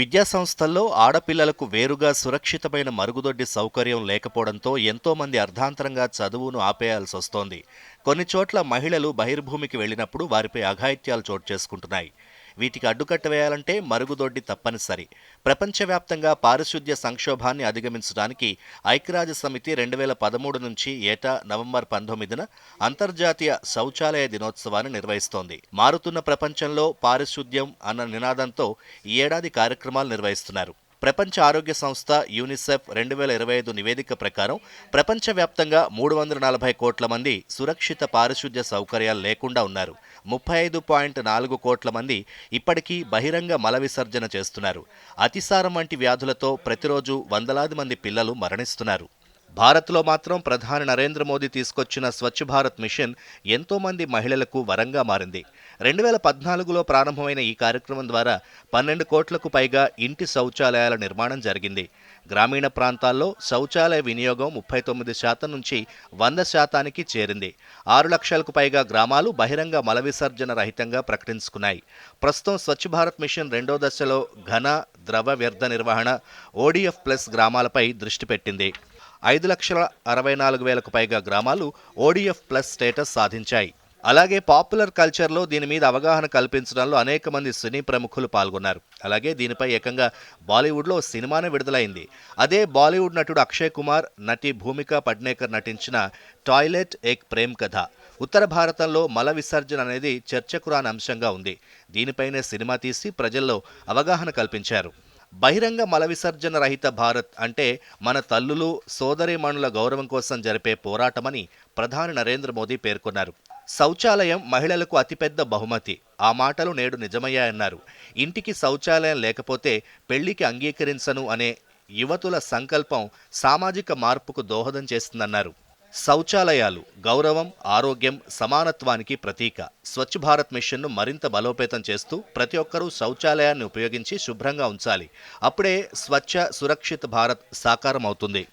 విద్యాసంస్థల్లో ఆడపిల్లలకు వేరుగా సురక్షితమైన మరుగుదొడ్డి సౌకర్యం లేకపోవడంతో ఎంతో మంది అర్ధాంతరంగా చదువును ఆపేయాల్సి వస్తోంది. కొన్ని చోట్ల మహిళలు బహిర్భూమికి వెళ్ళినప్పుడు వారిపై అఘాయిత్యాలు చోటు చేసుకుంటున్నాయి. వీటికి అడ్డుకట్ట వేయాలంటే మరుగుదొడ్డి తప్పనిసరి. ప్రపంచవ్యాప్తంగా పారిశుద్ధ్య సంక్షోభాన్ని అధిగమించడానికి ఐక్యరాజ్య సమితి రెండు వేల పదమూడు నుంచి ఏటా నవంబర్ పంతొమ్మిదిన అంతర్జాతీయ శౌచాలయ దినోత్సవాన్ని నిర్వహిస్తోంది. మారుతున్న ప్రపంచంలో పారిశుద్ధ్యం అన్న నినాదంతో ఈ ఏడాది కార్యక్రమాలు నిర్వహిస్తున్నారు. ప్రపంచ ఆరోగ్య సంస్థ యూనిసెఫ్ రెండు వేల ఇరవై ఐదు నివేదిక ప్రకారం ప్రపంచవ్యాప్తంగా మూడు వందల నలభై కోట్ల మంది సురక్షిత పారిశుద్ధ్య సౌకర్యాలు లేకుండా ఉన్నారు. ముప్పై ఐదు పాయింట్ నాలుగు కోట్ల మంది ఇప్పటికీ బహిరంగ మల విసర్జన చేస్తున్నారు. అతిసారం వంటి వ్యాధులతో ప్రతిరోజు వందలాది మంది పిల్లలు మరణిస్తున్నారు. భారత్లో మాత్రం ప్రధాని నరేంద్ర మోదీ తీసుకొచ్చిన స్వచ్ఛ భారత్ మిషన్ ఎంతోమంది మహిళలకు వరంగా మారింది. రెండు వేల పద్నాలుగులో ప్రారంభమైన ఈ కార్యక్రమం ద్వారా పన్నెండు కోట్లకు పైగా ఇంటి శౌచాలయాల నిర్మాణం జరిగింది. గ్రామీణ ప్రాంతాల్లో శౌచాలయ వినియోగం ముప్పై తొమ్మిది శాతం నుంచి వంద శాతానికి చేరింది. ఆరు లక్షలకు పైగా గ్రామాలు బహిరంగ మల విసర్జన రహితంగా ప్రకటించుకున్నాయి. ప్రస్తుతం స్వచ్ఛ భారత్ మిషన్ రెండో దశలో ఘన ద్రవ వ్యర్థ నిర్వహణ ఓడిఎఫ్ ప్లస్ గ్రామాలపై దృష్టి పెట్టింది. ఐదు లక్షల అరవై నాలుగు వేలకు పైగా గ్రామాలు ఓడిఎఫ్ ప్లస్ స్టేటస్ సాధించాయి. అలాగే పాపులర్ కల్చర్లో దీని మీద అవగాహన కల్పించడంలో అనేక మంది సినీ ప్రముఖులు పాల్గొన్నారు. అలాగే దీనిపై ఏకంగా బాలీవుడ్లో సినిమానే విడుదలైంది. అదే బాలీవుడ్ నటుడు అక్షయ్ కుమార్ నటి భూమిక పడ్నేకర్ నటించిన టాయిలెట్ ఏక్ ప్రేమ్ కథ. ఉత్తర భారతంలో మల విసర్జన అనేది చర్చకురాని అంశంగా ఉంది. దీనిపైనే సినిమా తీసి ప్రజల్లో అవగాహన కల్పించారు. బహిరంగ మల విసర్జన రహిత భారత్ అంటే మన తల్లులు సోదరీమణుల గౌరవం కోసం జరిపే పోరాటమని ప్రధాని నరేంద్ర మోదీ పేర్కొన్నారు. శౌచాలయం మహిళలకు అతిపెద్ద బహుమతి. ఆ మాటలు నేడు నిజమయ్యాయన్నారు. ఇంటికి శౌచాలయం లేకపోతే పెళ్ళికి అంగీకరించను అనే యువతుల సంకల్పం సామాజిక మార్పుకు దోహదం చేస్తుందన్నారు. శౌచాలయాలు గౌరవం ఆరోగ్యం సమానత్వానికి ప్రతీక. స్వచ్ఛ భారత్ మిషన్ను మరింత బలోపేతం చేస్తూ ప్రతి ఒక్కరూ శౌచాలయాన్ని ఉపయోగించి శుభ్రంగా ఉంచాలి. అప్పుడే స్వచ్ఛ సురక్షిత భారత్ సాకారం అవుతుంది